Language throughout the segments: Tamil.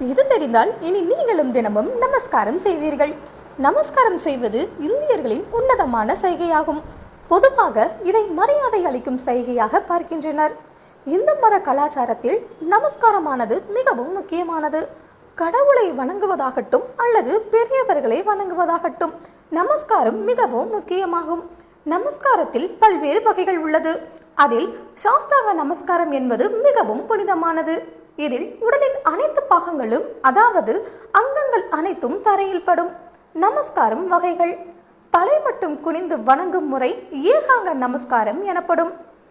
இது தெரிந்தால் இனி நீங்களும் தினமும் நமஸ்காரம் செய்வீர்கள். நமஸ்காரம் செய்வது இந்தியர்களின் உன்னதமான சைகையாகும். பொதுவாக இதை மரியாதை அளிக்கும் சைகையாக பார்க்கின்றனர். இந்து மத கலாச்சாரத்தில் நமஸ்காரமானது மிகவும் முக்கியமானது. கடவுளை வணங்குவதாகட்டும் அல்லது பெரியவர்களை வணங்குவதாகட்டும் நமஸ்காரம் மிகவும் முக்கியமாகும். நமஸ்காரத்தில் பல்வேறு வகைகள் உள்ளது. அதில் சாஸ்தாங்க நமஸ்காரம் என்பது மிகவும் புனிதமானது. இதில் உடலின் அனைத்து பாகங்களும் அதாவது அங்கங்கள் அனைத்தும் தரையில் படும். நமஸ்காரம் வகைகள். தலை மட்டும் குனிந்து வணங்கும் முறை ஏகாங்க நமஸ்காரம் எனப்படும்.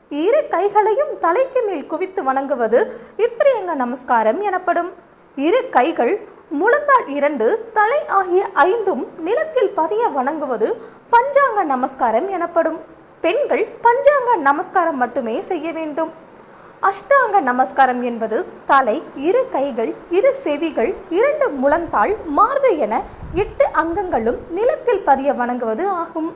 இரு கைகளையும் தலைக்கு மேல் குவித்து வணங்குவது இத்திரியங்க நமஸ்காரம் எனப்படும். இரு கைகள் முழந்தால் இரண்டு தலை ஆகிய ஐந்தும் நிலத்தில் பதிய வணங்குவது பஞ்சாங்க நமஸ்காரம் எனப்படும். பெண்கள் பஞ்சாங்க நமஸ்காரம் மட்டுமே செய்ய வேண்டும். அஷ்டாங்க நமஸ்காரம் என்பது தலை இரு கைகள் இரு செவிகள் இரண்டு முழந்தாள் மார்பு என எட்டு அங்கங்களும் நிலத்தில் பதிய வணங்குவது ஆகும்.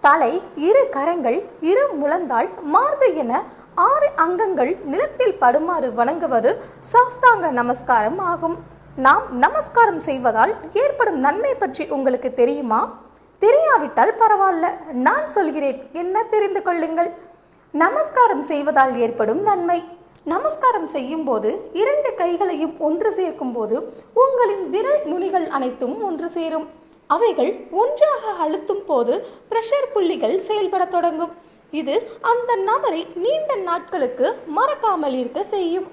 தலை இரு கரங்கள் இரு முழந்தாள் மார்பு என ஆறு அங்கங்கள் நிலத்தில் படுமாறு வணங்குவது சாஸ்தாங்க நமஸ்காரம் ஆகும். நாம் நமஸ்காரம் செய்வதால் ஏற்படும் நன்மை பற்றி உங்களுக்கு தெரியுமா? தெரியாவிட்டால் பரவாயில்ல. நான் சொல்கிறேன். என்ன தெரிந்து கொள்ளுங்கள்? நமஸ்காரம் செய்வதால் ஏற்படும் நன்மை. நமஸ்காரம் செய்யும் போது இரண்டு கைகளையும் ஒன்று சேர்க்கும் போது உங்களின் விரல் நுனிகள் அனைத்தும் ஒன்று சேரும். அவைகள் ஒன்றாக அழுத்தும் போது பிரஷர் புள்ளிகள் செயல்படத் தொடங்கும். இது அந்த நபரை நீண்ட நாட்களுக்கு மறக்காமல் இருக்க செய்யும்.